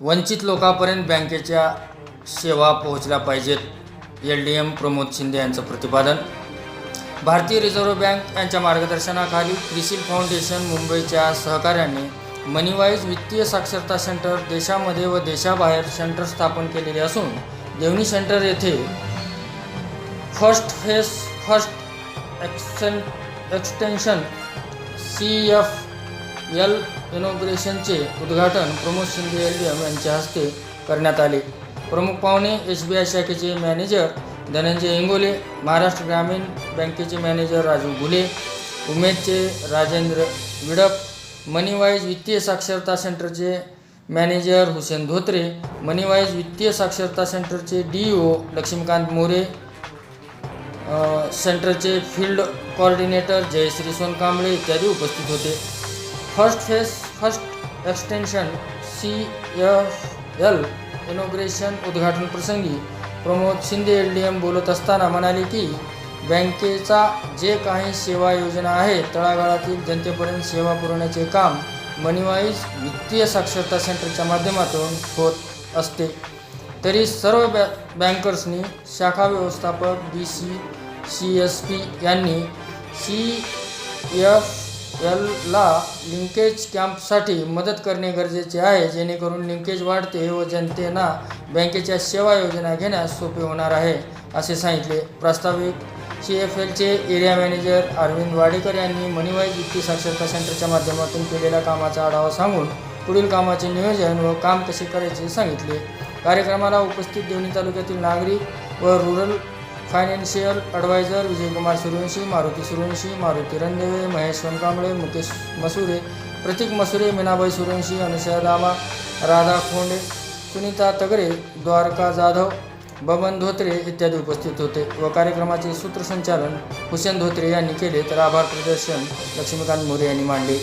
वंचित लोकांपर्यंत बँकेच्या सेवा पोहोचल्या पाहिजेत. L D M Pramod Shinde यांचं प्रतिपादन. भारतीय रिझर्व्ह बँक यांच्या मार्गदर्शनाखाली क्रिसिल फाउंडेशन मुंबईच्या सहकार्याने मनीवाईज वित्तीय साक्षरता सेंटर देशामध्ये व देशाबाहेर सेंटर स्थापन केलेले असून देवणी सेंटर येथे फर्स्ट फेस फर्स्ट एक्सेन एक्सटेन्शन सी एफ एल इनॉग्रेशनचे उद्घाटन प्रमोद शिंदे एल यांच्या हस्ते करण्यात आले. प्रमुख पाहुणे एस बी आय शाखेचे मॅनेजर धनंजय इंगोले महाराष्ट्र ग्रामीण बँकेचे मॅनेजर राजू घुले उमेदचे राजेंद्र विडप मनीवाईज वित्तीय साक्षरता सेंटरचे मॅनेजर हुसेन धोत्रे मनीवाईज वित्तीय साक्षरता सेंटरचे डी ओ लक्ष्मीकांत मोरे सेंटरचे फील्ड कोऑर्डिनेटर जयश्री सोनकांबळे इत्यादी उपस्थित होते. First phase first extension C F L inauguration उद्घाटन प्रसंगी Pramod Shinde L D M बोलत असताना म्हणाले की बँकेचा जे काही सेवा योजना आहे तळागाळातील जनतेपर्यंत सेवा पुरवण्याचे काम मनीवाईज वित्तीय साक्षरता सेंटरच्या माध्यमातून होत असते. तरी सर्व बॅ बँकर्सनी शाखा व्यवस्थापक B C C S P यांनी सी एफ एलला लिंकेज कॅम्पसाठी मदत करणे गरजेचे आहे. जेणेकरून लिंकेज वाढते व जनतेना बँकेच्या सेवा योजना घेण्यास सोपे होणार आहे असे सांगितले. प्रास्ताविक सी एफ एलचे एरिया मॅनेजर अरविंद वाडेकर यांनी मनीवाईज वित्तीय साक्षरता सेंटरच्या माध्यमातून केलेल्या कामाचा आढावा सांगून पुढील कामाचे नियोजन व काम कसे करायचे सांगितले. कार्यक्रमाला उपस्थित देवणी तालुक्यातील नागरिक व rural financial adviser Vijaykumar Suryavanshi Maruti Suryavanshi Maruti Randeve Mahesh Wankamble Mukesh Masure Pratik Masure Meenabai Suryavanshi Anusaya Dama Radha Khonde Sunita तगरे Dwarka Jadhav Baban Dhotre इत्यादी उपस्थित होते व कार्यक्रमाचे सूत्रसंचालन हुसेन धोत्रे यांनी केले. तर आभार प्रदर्शन लक्ष्मीकांत मोरे यांनी मांडले.